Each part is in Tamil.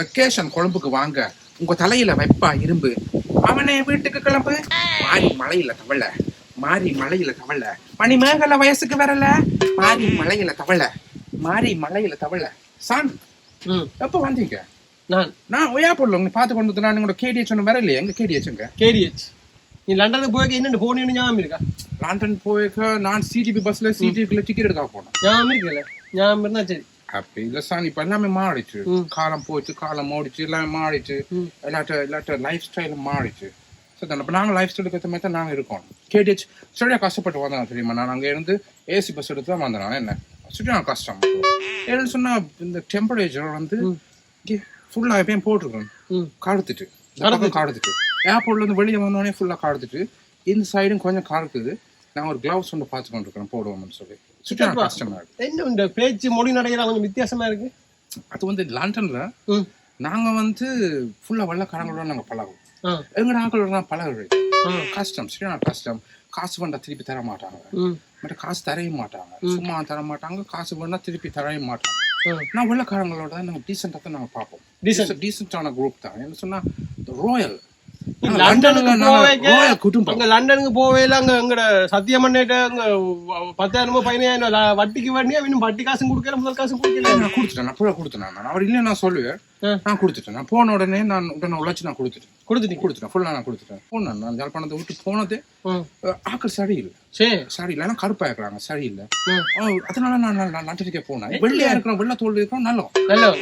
வெக்கேஷன் கொழும்புக்கு வாங்க. உங்க தலையில வைப்பா இரும்பு. அவனே வீட்டுக்கு கிளம்பு. மாறி மலையில தவள. மாறி மலையில தவள. மணி மேகல வயசுக்கு வரல. மாறி மலையில தவள. மாறி மலையில தவள. சான் எப்ப வந்தீங்க? நான். நான் ஒய்யாப்பூர்ல உங்க பார்த்து கொண்டு வந்து நான் உங்களோட கேடிஎச் ஒன்று வரலையே? எங்க கேடிஎச்ங்க கேடிஹெச் நீ லண்டனுக்கு போய் என்னென்ன போனேன்னு ஞாபகம் இருக்கா? லண்டன் போயிருக்க நான் சிடிபி பஸ்ல சிடிபில டிக்கெட் எடுக்க போனேன். ஞாபகம் இருக்குல்ல ஞாபகம் இருந்தா சரி. அப்படி இல்ல சார் இப்ப எல்லாமே மாறிச்சு. காலம் போச்சு காலம் ஓடிச்சு எல்லாமே மாறிச்சு. எல்லாட்ட எல்லாட்ட லைஃப் ஸ்டைலும் மாறிச்சு சரி அப்ப நாங்க லைஃப் ஸ்டைலுக்கு ஏற்ற மாதிரி தான் நாங்க இருக்கோம். கேடிஎச் சரியா கஷ்டப்பட்டு வந்தோம் தெரியுமா? நான் அங்க இருந்து ஏசி பஸ் எடுத்து தான் வந்தேன். நான் என்ன? சரியான கஷ்டம். ஏன்னு சொன்னா இந்த டெம்பரேச்சர் வந்து ஃபுல்லா எப்பயும் போட்டிருக்கேன் ம். காடுத்துட்டு. காடுத்துட்டு. ஏர்போர்ட்ல இருந்து வெளியே வந்தோடனே ஃபுல்லா காடுத்துட்டு இந்த சைடும் கொஞ்சம் காடுக்குது நான் ஒரு கிளவுஸ் ஒன்று பார்த்து கொண்டிருக்கிறேன் போடுவோம்னு சொல்லி. சுற்றியான கஷ்டமா இருக்கு. என்ன இந்த பேச்சு மொழி நடையெல்லாம் கொஞ்சம் வித்தியாசமா இருக்கு. அது வந்து லண்டன்ல நாங்க வந்து ஃபுல்லா வெள்ளக்காரங்களோட நாங்க பழகுவோம். ஆ. எங்க நான் பழகுறது. கஷ்டம் சரியான கஷ்டம். காசு வந்தா திருப்பி தர மாட்டாங்க. மற்ற காசு தரவே மாட்டாங்க. சும்மா தர மாட்டாங்க. காசு வேணா திருப்பி தரவே மாட்டாங்க. நான் வெள்ளக்காரங்களோட தான் நாங்கள் டீசெண்டாக தான் நாங்கள் பார்ப்போம். Decent. டீசெண்டான குரூப் தான். என்ன சொன்னா ராயல் லண்டனுக்கு ராயல் குடும்பம் அங்க எங்கட சத்தியமன்னிட்ட அங்க பத்தாயிரமோ பதினாயிரம் வட்டிக்கு வண்டியா இன்னும் வட்டி காசும் கொடுக்கல முதல் காசும் கொடுக்கல. நான் கொடுத்துட்டேன் நான் புழ கொடுத்தேன் நான். அவர் இல்லை நான் சொல்லுவேன். நான் கொடுத்துட்டேன். நான் போன உடனே நான் உடனே உழைச்சு நான் கொடுத்துட்டேன். கொடுத்துட்டீங்க? கொடுத்துட்டேன் ஃபுல்லாக நான் கொடுத்துட்டேன். போனேன் நான் யாழ்ப்பாணத்தை விட்டு போனதே ஆக்கள் சரியில்லை. சரி சரியில்லை ஆனால் கருப்பா இருக்கிறாங்க சரியில்லை. அதனால நான் நான் லண்டனுக்கே போனேன். வெள்ளையா இருக்கிறோம் வெள்ளை தோல் இருக்கிறோம் நல்லா நல்ல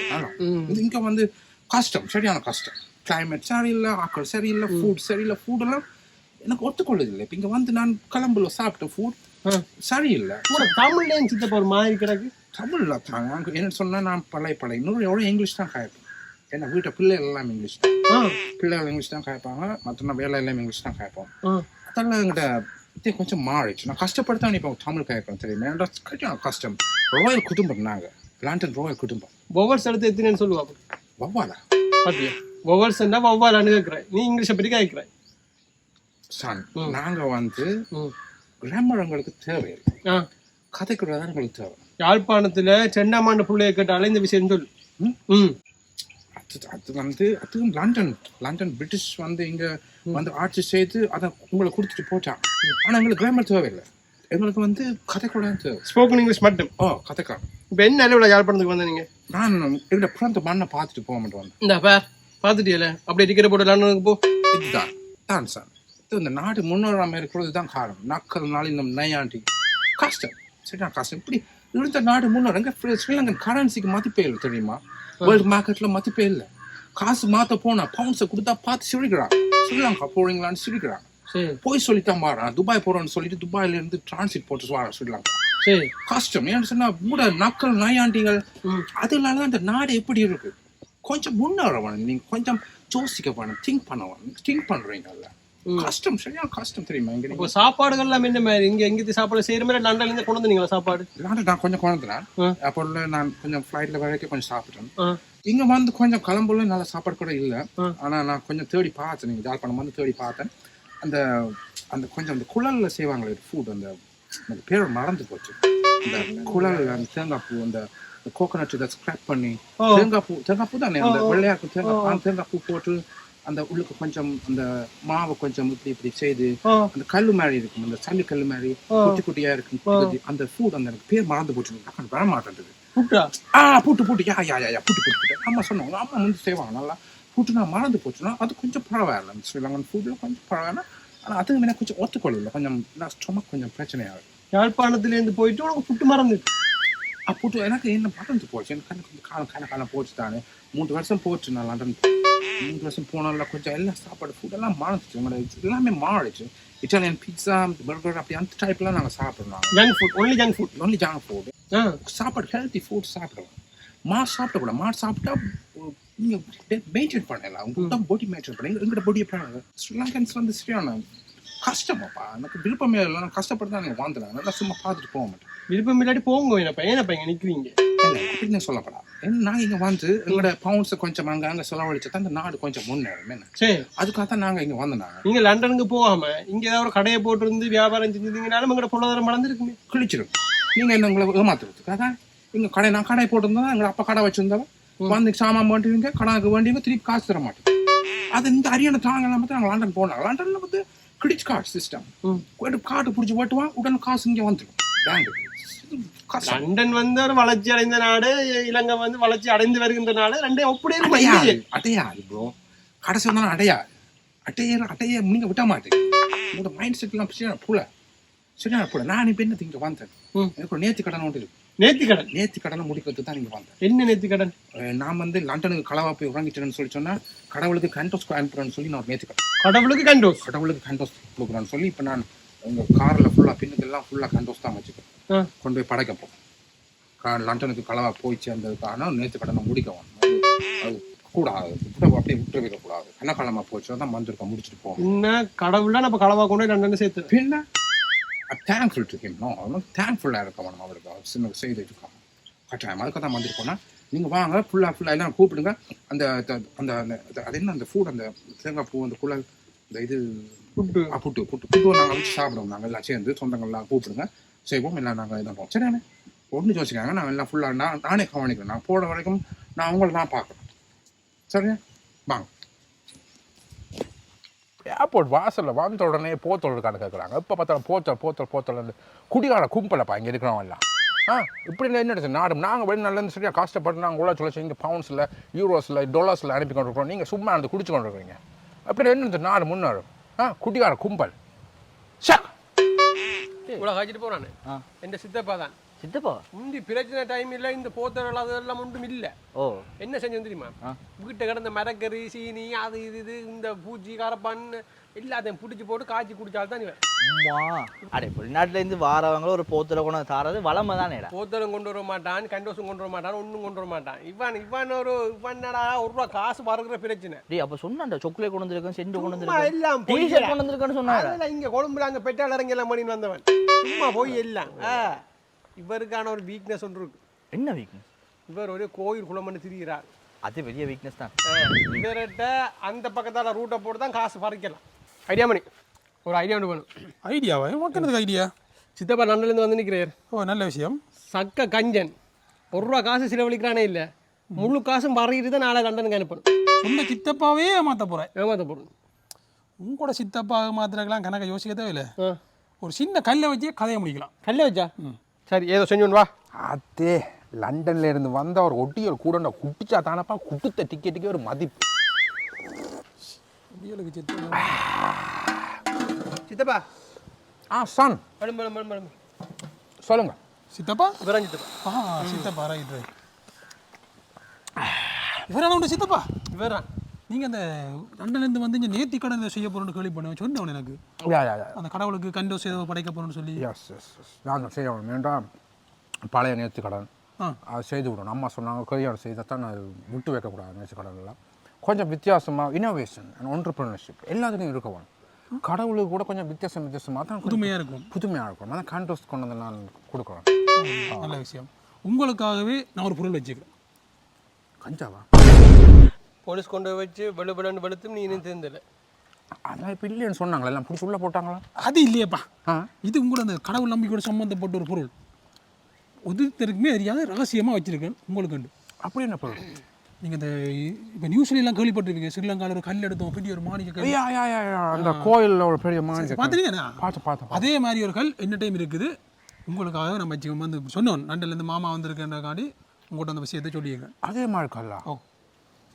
இங்க வந்து கஷ்டம் சரியான கஷ்டம். கிளைமேட் சரியில்லை ஆக்கள் சரியில்லை ஃபுட் சரியில்லை ஃபுட் எல்லாம் எனக்கு ஒத்துக்கொள்ளுது இல்லை இப்போ இங்க வந்து நான் கிளம்புல சாப்பிட்ட ஃபுட். சரியில்லை. தமிழ்லேயும் சித்தப்பா ஒரு மாதிரி கிடக்கு? தமிழ்ல தான். என்ன சொன்னா நான் பழைய பழைய இன்னொரு எவ்வளோ இங்கிலீஷ் தான் காய்ப்பேன். ஏன்னா வீட்டை பிள்ளைகள் எல்லாம் இங்கிலீஷ் தான். பிள்ளைகள் இங்கிலீஷ் தான் காய்ப்பாங்க மற்ற வேலை எல்லாம் இங்கிலீஷ் தான் காய்ப்போம் அதெல்லாம் எங்கிட்ட இது கொஞ்சம் மாறிடுச்சு. நான் கஷ்டப்பட்டு தான் இப்போ தமிழ் கேட்கறேன் தெரியுமா? கொஞ்சம் கஷ்டம் ராயல் குடும்பம் நாங்க. லண்டன் ராயல் குடும்பம். ஒவ்வொரு எடுத்து எத்தனைன்னு சொல்லுவா வவ்வாலா பாத்தியா? ஒவ்வொருன்னா வவ்வாலான்னு கேட்கிறேன் நீ இங்கிலீஷை பற்றி கேட்கிறேன் சான் ம். நாங்க வந்து கிராமர் எங்களுக்கு ஆ. கதைக்குள்ள தான் எங்களுக்கு தேவை. யாழ்ப்பாணத்துல செண்டாமாண்ட பிள்ளைய கேட்டாலே இந்த விஷயம் சொல்லு. ம். அது அது வந்து அதுவும் லண்டன் லண்டன் பிரிட்டிஷ் வந்து இங்க வந்து ஆட்சி செய்து அதை உங்களை கொடுத்துட்டு போட்டாங்க. ஆனா எங்களுக்கு கிராமர் தேவையில்லை. எங்களுக்கு வந்து கதைக்குள்ள தான் தேவை. ஸ்போக்கன் இங்கிலீஷ் மட்டும். ஓ கதைக்காரன் இப்போ என்ன அளவில் யாழ்ப்பாணத்துக்கு வந்த நீங்க நான் எங்க பிறந்த மண்ணை பார்த்துட்டு போக மாட்டேன். வந்தேன் இந்த பேர். பார்த்துட்டியல அப்படியே டிக்கெட் போட்டு போ. இதுதான். தான் சார் இது இந்த நாடு முன்னோராம இருக்கிறது தான் காரணம். நாட்கள் நாளினம் நையாண்டி கஷ்டம் சரியா கஷ்டம் இப்படி இருந்த நாடு முன்னோர் எங்க ஸ்ரீ- ஸ்ரீலங்கன் கரன்சிக்கு மதிப்பே இல்லை தெரியுமா? வேர்ல்டு மார்க்கெட்ல மதிப்பே இல்லை. காசு மாத்த போனா பவுன்ஸை கொடுத்தா பார்த்து சிரிக்கிறான். ஸ்ரீலங்கா போறீங்களான்னு சிரிக்கிறான். சரி. போய் சொல்லிட்டான் மாறான் துபாய் போறோம்னு சொல்லிட்டு துபாயில இருந்து டிரான்சிட் போட்டு வாரான் ஸ்ரீலங்கா. சரி. கஷ்டம் ஏன்னு சொன்னா கூட நக்கல் நையாண்டிகள் ம். அதனால அந்த நாடு எப்படி இருக்கு? கொஞ்சம் முன்னேற வேணும் நீங்க கொஞ்சம் யோசிக்க வேணும் திங்க் பண்ண வேணும் திங்க் பண்றீங்கல்ல. கஷ்டம் சரியான கஷ்டம் தெரியுமா இங்க இப்போ சாப்பாடுகள் எல்லாம் என்ன மாதிரி இங்க எங்கிட்ட சாப்பாடு செய்யற மாதிரி லண்டன்ல இருந்து கொண்டு வந்தீங்களா சாப்பாடு? இல்லாண்ட நான் கொஞ்சம் குழந்தைனேன் ஆ. அப்போ நான் கொஞ்சம் ஃப்ளைட்ல வரைக்கும் கொஞ்சம் சாப்பிட்டேன். இங்க வந்து கொஞ்சம் கிளம்புல நல்ல சாப்பாடு கூட இல்ல. ஆனா நான் கொஞ்சம் தேடி பார்த்தேன். நீங்க ஜாழ்ப்பாணம் வந்து தேடி பார்த்தேன். அந்த அந்த கொஞ்சம் அந்த குழல்ல செய்வாங்களே ஃபுட் அந்த அந்த பேர் மறந்து போச்சு. அந்த குழல் அந்த தேங்காய் பூ அந்த கோகோனட் இதை ஸ்க்ராப் பண்ணி. தேங்காய் பூ தேங்காய் பூ தானே அந்த வெள்ளையா இருக்கும் தேங்காய் அந்த தேங்காய் பூ போட்டு அந்த உள்ளுக்கு கொஞ்சம் அந்த மாவை கொஞ்சம் இப்படி இப்படி செய்து அந்த கல்லு மாதிரி இருக்கும் அந்த சல்லி கல்லு மாதிரி. குட்டி குட்டியா இருக்கும் அந்த ஃபுட் அந்த எனக்கு பேர் மறந்து போச்சு வர புட்டா ஆ புட்டு புட்டு யா யா யா புட்டு புட்டு புட்டு அம்மா சொன்னாங்க அம்மா வந்து செய்வாங்க நல்லா புட்டு நான் மறந்து போச்சுன்னா அது கொஞ்சம் பரவாயில்ல இந்த ஸ்ரீலங்கன் ஃபுட்ல கொஞ்சம் பரவாயில்ல ஆனா அது எனக்கு கொஞ்சம் ஒத்துக்கொள்ளல கொஞ்சம் நான் ஸ்டொமக் கொஞ்சம் பிரச்சனையாகுது யாழ்ப்பாணத்துல இருந்து போயிட்டு உனக்கு புட்டு மறந்து புட்டு எனக்கு என்ன மறந்து போச்சு. எனக்கு கணக்கு கொஞ்சம் காலம் காலம் காலம் போச்சு தானே. மூன்று வருஷம் போச்சு நான் லண்டன் மூன்று வருஷம் போனால கொஞ்சம் எல்லாம் சாப்பாடு ஃபுட் எல்லாம் மாறிச்சு. எல்லாமே மாறிச்சு. இட்டாலியன் பீட்சா பர்கர் அப்படி அந்த டைப்லாம் நாங்கள் சாப்பிடுறோம் junk food only junk food only junk food சாப்பாடு ஹெல்த்தி ஃபுட் சாப்பிடலாம் மாஸ் சாப்பிடக்கூடாது மாஸ் சாப்பிட்டா உ- நீங்க மெயின்டைன் பண்ணலாம். உங்க உடம்பு பாடி மெயின்டைன் பண்ணி எங்கட பாடியை பண்ணுங்க ஸ்ரீலங்கன்ஸ் வந்து சரியான கஷ்டமாப்பா. எனக்கு விருப்பமே இல்லை. நான் கஷ்டப்பட்டு தான் நீங்கள் வாழ்ந்துடுறேன் நல்லா சும்மா பார்த்துட்டு போக மாட்டேன். விருப்பம் இல்லாட்டி போங்க என்னப்பா ஏனப்பா இங்க நிக்கிறீங்க. இல்லை அப்படின்னு சொல்லப்படா. ஏன்னா நாங்கள் இங்கே வந்து எங்களோட பவுண்ட்ஸை கொஞ்சம் அங்கே அங்கே செலவழிச்சு தான் இந்த நாடு கொஞ்சம் முன்னேறும். என்ன? சரி. அதுக்காக தான் நாங்கள் இங்கே வந்தோம் நாங்கள் நீங்க லண்டனுக்கு போகாம இங்க ஏதாவது ஒரு கடையை போட்டு இருந்து வியாபாரம் செஞ்சிருந்தீங்கனாலும் உங்களோட பொருளாதாரம் வளர்ந்துருக்குமே. கிழிச்சிடும் நீங்கள் என்ன உங்களை ஏமாத்துறதுக்கு? அதான். இங்கே கடை நான் கடை போட்டிருந்தா எங்கள் அப்பா கடை வச்சிருந்தவ வந்து சாமான் வேண்டுவீங்க கணக்கு வேண்டியவங்க திருப்பி காசு தர மாட்டேங்க அது இந்த அரியான தாங்கலாம் பார்த்து நாங்கள் லண்டன் போனோம். லண்டன்ல வந்து கிரெடிட் கார்டு சிஸ்டம் கார்டு பிடிச்சி ஓட்டுவான் உடனே காசு இங்கே வந்துடும் பேங்க் லண்டன் வந்து ஒரு வளர்ச்சி அடைந்த நாடு இலங்கை வந்து வளர்ச்சி அடைந்து வருகின்ற நாடு ரெண்டே ஒப்படையே அடையாது அடையாது ப்ரோ கடைசி வந்தாலும் அடையாது அட்டைய அட்டைய நீங்க விட மாட்டேங்க உங்களோட மைண்ட் செட்லாம் சரியான புல சரியான புல நான் இப்போ என்ன இங்க வந்தேன். எனக்கு ஒரு நேர்த்தி கடன் ஒன்று இருக்கு நேர்த்தி கடன் நேர்த்தி கடனை முடிக்கிறது தான் இங்க வந்தேன். என்ன நேர்த்தி கடன் நான் வந்து லண்டனுக்கு களவா போய் உறங்கிட்டேன்னு சொல்லி சொன்னா கடவுளுக்கு கண்டோஸ் அனுப்புறேன்னு சொல்லி நான் ஒரு நேர்த்தி கடன் கடவுளுக்கு கண்டோஸ் கடவுளுக்கு கண்டோஸ் கொடுக்குறேன்னு சொல்லி இப்போ நான் உங்க கார்ல ஃபுல்லா பின்னுக்கெல்லாம் ஃபுல்லா கண்டோஸ் தான் வச்சுக்கிறேன். கொண்டு போய் படைக்க போகிறேன் கா- லண்டனுக்கு களவா போய் சேர்ந்ததுக்கான நேற்று கடனை முடிக்க வேணும் அது- கூடாது. அப்படியே விட்டு வைக்கக்கூடாது. கனகாலமா போச்சு தான் வந்திருக்கோம் முடிச்சுட்டு போவோம் என்ன கடவுள்லாம் நம்ம களவா கொண்டு லண்டன் சேர்த்து பின்ன? தேங்க்ஃபுல் டு ஹிம் நோ அவனும் தேங்க்ஃபுல்லாக இருக்க வேணும் அவருக்கு அவர் சின்ன செய்து இருக்காங்க கட்டாயம். அதுக்கு தான் வந்திருக்கோம்னா நீங்கள் வாங்க ஃபுல்லாக ஃபுல்லாக எல்லாம் கூப்பிடுங்க. அந்த அந்த அந்த- அது என்ன அந்த ஃபுட் அந்த தேங்காய் பூ அந்த குழல் இந்த இது புட்டு. ஆ, புட்டு புட்டு. புட்டு நாங்கள் வச்சு சாப்பிடுவோம். நாங்கள் எல்லாம் சேர்ந்து சொந்தங்கள்லாம் கூப்பிடுங்க. செய்வோம். எல்லாம் நாங்கள் இதாகும் சரியானே ஒன்று யோசிக்காங்க. நான் எல்லாம் ஃபுல்லாக நான் நானே கவனிக்கிறேன். நான் போட வரைக்கும் நான் உங்களை நான் பார்க்குறேன் சரியா வாங்க. ஏர்போர்ட் வாசலில் வந்த உடனே போத்தல் கணக்கு கேட்குறாங்க எப்போ பார்த்தாலும் போத்தல் போத்தல் போத்தல் குடிகார கும்பலப்பா இங்கே இருக்கிறவங்க எல்லாம். ஆ இப்படி என்ன நாடு நாங்கள் வெளிநாட்டிலேருந்து சரியாக கஷ்டப்பட்டு நாங்கள் உள்ள சொல்ல இங்கே பவுண்ட்ஸில் யூரோஸில் டொலர்ஸில் அனுப்பி கொண்டு இருக்கிறோம் நீங்கள் சும்மா இருந்து குடிச்சு கொண்டு இருக்கிறீங்க அப்படி என்ன நாடு முன்னேறும். ஆ குடிகார கும்பல். ஷா இவ்வளவு காய்ச்சிட்டு போறானே. என் சித்தப்பா தான். சித்தப்பா? முந்தி பிரச்சனை டைம் இல்ல இந்த போத்தல் அதெல்லாம் ஒன்றும் இல்ல. ஓ. என்ன செஞ்சு தெரியுமா? வீட்டை கிடந்த மரக்கறி சீனி அது இது இது இந்த பூச்சி கரப்பான் எல்லாத்தையும் பிடிச்சி போட்டு காய்ச்சி குடிச்சால்தான் இவன். அம்மா. அடே வெளிநாட்டுல இருந்து வாரவங்கள ஒரு போத்துல கொண்டு வந்து தாரது வளமை தானேடா. போத்தலும் கொண்டு வர மாட்டான் கண்டோஸும் கொண்டு வர மாட்டான் ஒன்றும் கொண்டு வர மாட்டான். இவன் இவன் ஒரு இவனடா ஒரு ரூபா காசு பறக்குற பிரச்சனை. டேய் அப்ப சொன்னான்டா சொக்கலேட் கொண்டு வந்திருக்கேன் செண்டு கொண்டு வந்திருக்கேன். எல்லாம் டீ கொண்டு வந்திருக்கேன்னு அதெல்லாம் இங்க கொழும்புல அங்க பெட்டால் இறங்கி எல்லாம் பண்ணின்னு வந்தவன். சும்மா போய் எல்லாம். ஆ, இவருக்கான ஒரு வீக்னஸ் ஒன்று இருக்கு. என்ன வீக்னஸ் இவர் ஒரு கோயில் குளம்னு திரிகிறார் அது பெரிய வீக்னஸ் தான். இவர்கிட்ட அந்த பக்கத்தால ரூட்டை போட்டு தான் காசு பறிக்கலாம். Idea money. ஒரு ஐடியா ஒன்று வேணும். ஐடியாவா மக்களுக்கு ஐடியா சித்தப்பா நண்டிலேருந்து வந்து நிற்கிறார் ஓ நல்ல விஷயம். சக்க கஞ்சன். ஒரு ரூபா காசு செலவழிக்கிறானே இல்லை. முழு காசும் பறக்கிட்டு தான் நாளை லண்டனுக்கு அனுப்பணும். சொந்த சித்தப்பாவே ஏமாத்த போகிறேன் ஏமாத்த போடணும் உங்களோட சித்தப்பா மாத்திரக்கெல்லாம் கணக்க யோசிக்க தேவையில்ல. ஆ. ஒரு சின்ன கல்லை வச்சே கதையை முடிக்கலாம். கல்ல வச்சா? சரி ஏதோ செஞ்சு வா. அதே லண்டன்ல இருந்து வந்த ஒரு ஒட்டியல் கூட குட்டிச்சா தானப்பா குடுத்த டிக்கெட்டுக்கே ஒரு மதிப்பு. சித்தப்பா. ஆ சன் மேடம் மேடம் மேடம் மேடம் சொல்லுங்க. சித்தப்பா? இவரான் சித்தப்பா? ஆ சித்தப்பா ரைட் ரைட் இவரான உண்டு சித்தப்பா? இவரான் நீங்கள் அந்த லண்டன்லேருந்து வந்து இங்கே நேர்த்தி கடன் செய்ய போகிறோன்னு கேள்வி பண்ண சொன்னவன் எனக்கு. அந்த கடவுளுக்கு கண்டோ சேவை படைக்க போகிறோன்னு சொல்லி. எஸ் எஸ் நாங்கள் செய்யணும் வேண்டாம் பழைய நேர்த்தி கடன். அது செய்து விடணும். அம்மா சொன்னாங்க கல்யாணம் செய்தால் நான் விட்டு வைக்கக்கூடாது நேர்த்தி கடன் எல்லாம் கொஞ்சம் வித்தியாசமாக இனோவேஷன் அண்ட் ஒன்டர்பிரினர்ஷிப் எல்லாத்துலேயும் இருக்க வேணும். கடவுளுக்கு கூட கொஞ்சம் வித்தியாசம் வித்தியாசமாக தான் புதுமையாக இருக்கும். புதுமையாக இருக்கும். அதான் கான்ட்ரஸ்ட் கொண்டு வந்து நான் கொடுக்குறேன். நல்ல விஷயம். உங்களுக்காகவே நான் ஒரு பொருள் வச்சுக்கிறேன். கஞ்சாவா? போலீஸ் கொண்டு வச்சு வெளு வெளுன்னு வெளுத்தும் நீ இன்னும் தெரிந்தல அதான் இப்போ இல்லைன்னு சொன்னாங்களா எல்லாம் பிடிச்சி உள்ளே போட்டாங்களா? அது இல்லையேப்பா. ஆ? இது உங்களோட அந்த கடவுள் நம்பிக்கையோட சம்மந்தப்பட்ட ஒரு பொருள். ஒருத்தருக்குமே தெரியாத ரகசியமாக வச்சிருக்கேன் உங்களுக்கு அப்படி என்ன பொருள்? நீங்கள் இந்த இப்போ நியூஸ்ல எல்லாம் கேள்விப்பட்டிருப்பீங்க ஸ்ரீலங்காவில் ஒரு கல் எடுத்தோம் பெரிய ஒரு மாணிக்க கல். அந்த கோயிலில் ஒரு பெரிய மாநில பார்த்துருக்கீங்க பார்த்து பார்த்து அதே மாதிரி ஒரு கல் என்ன டைம் இருக்குது? உங்களுக்காக நம்ம வச்சு வந்து சொன்னோம் நண்டிலேருந்து மாமா வந்திருக்கேன்றக்காண்டி உங்கள்கிட்ட அந்த விஷயத்தை சொல்லியிருக்கேன். அதே மாதிரி கல்லா? ஓ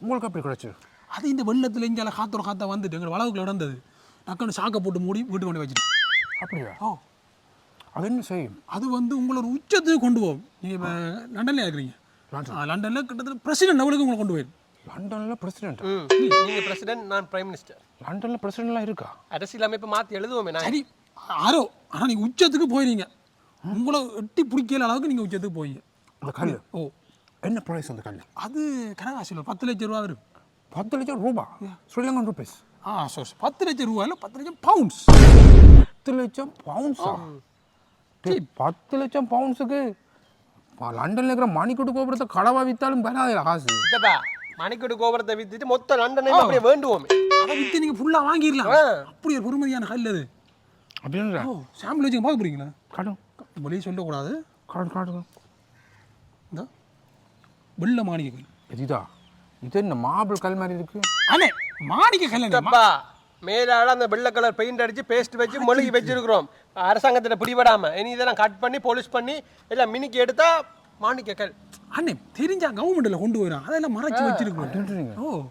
உங்களுக்கு அப்படி கிடைச்சு. அது இந்த வெள்ளத்தில் இங்கே காத்தோட காத்தா வந்துட்டு எங்கள் வளவுக்குள்ள நடந்தது. டக்குன்னு சாக்கை போட்டு மூடி வீட்டு கொண்டு வச்சுட்டு அப்படியா? ஓ அது என்ன செய்யும்? அது வந்து உங்களோட உச்சத்துக்கு கொண்டு போகும். நீங்கள் இப்போ லண்டன்ல இருக்கிறீங்க? லண்டனில் கிட்டத்தட்ட பிரசிடென்ட் லெவலுக்கு உங்களை கொண்டு போயிடும் லண்டனில் பிரசிடென்ட் நீங்க பிரசிடென்ட் நான் பிரைம் மினிஸ்டர் லண்டனில் பிரசிடென்ட்லாம் இருக்கா? அரசியல் அமைப்பை மாற்றி எழுதுவோமே நான். சரி ஆரோ ஆனால் நீங்கள் உச்சத்துக்கு போயிடுறீங்க உங்களை எட்டி பிடிக்கல அளவுக்கு நீங்கள் உச்சத்துக்கு போய் அந்த கல் ஓ. என்ன ப்ரைஸ் அந்த கல் அது கனகாசியில் பத்து லட்சம் ரூபா வரும். பத்து லட்சம் ரூபா? ஸ்ரீலங்கன் ருபீஸ் ஆ ஸோ பத்து லட்சம் ரூபாயில் பத்து லட்சம் பவுண்ட்ஸ் பத்து லட்சம் பவுண்ட்ஸா டேய், பத்து லட்சம் பவுண்ட்ஸுக்கு லண்டனில் இருக்கிற மணிக்கூட்டு கோபுரத்தை கடவா வித்தாலும் வராது காசு. சித்தப்பா மணிக்கூடு கோபுரத்தை வித்துட்டு மொத்த லண்டனை அப்படியே வேண்டுவோமே. அதை விற்று நீங்கள் ஃபுல்லாக வாங்கிடலாம். அப்படி ஒரு பொறுமதியான கல் அது. அப்படின்ற ஓ சாம்பிள் வச்சு பார்க்க போகிறீங்களா கடும் வெளியே சொல்லக்கூடாது. காடு காடு இந்த வெள்ள மாணிக்க கல் இதுதா இது என்ன மார்பிள் கல் மாதிரி இருக்கு? அண்ணே மாணிக்க கல்யாணம் அப்பா மேலால அந்த வெள்ளை கலர் பெயிண்ட் அடிச்சு பேஸ்ட் வச்சு மொழுகி வச்சிருக்கிறோம். அரசாங்கத்துல பிடிபடாம. இனி இதெல்லாம் கட் பண்ணி போலிஷ் பண்ணி எல்லாம் மினிக்கு எடுத்தா மாணிக்க கல். அண்ணே தெரிஞ்சா கவர்மெண்ட்ல கொண்டு போயிடும் அதெல்லாம் மறைச்சு வச்சிருக்கோம் ஓ.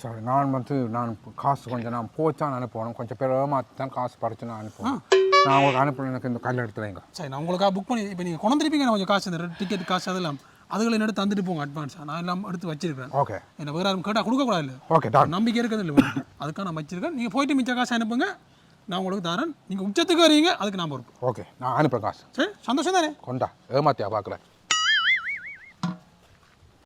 சரி நான் வந்து நான் காசு கொஞ்சம் நான் போச்சான் அனுப்பணும். கொஞ்சம் பேர் தான் காசு பறிச்சு நான் அனுப்புவேன். நான் உங்களுக்கு அனுப்பணும் எனக்கு இந்த கல் எடுத்து வைங்க. சரி நான் உங்களுக்காக புக் பண்ணி இப்போ நீங்கள் கொண்டிருப்பீங்க நான் கொஞ்சம் காசு இந்த டிக்கெட் காசு அதெல்லாம். அதுகளை எடுத்து தந்துட்டு போங்க அட்வான்ஸாக நான் எல்லாம் எடுத்து வச்சிருக்கேன் ஓகே. என்ன வேறு யாரும் கேட்டால் கொடுக்கக்கூடாது இல்லை? ஓகே நம்பிக்கை இருக்கிறது இல்லை அதுக்காக நான் வச்சிருக்கேன். நீங்கள் போயிட்டு மிச்ச காசு அனுப்புங்க. நான் உங்களுக்கு தரேன். நீங்கள் உச்சத்துக்கு வரீங்க அதுக்கு நான் பொறுப்பு. ஓகே நான் அனுப்புறேன் காசு. சரி சந்தோஷம் தானே? கொண்டா ஏமாத்தியா பார்க்கல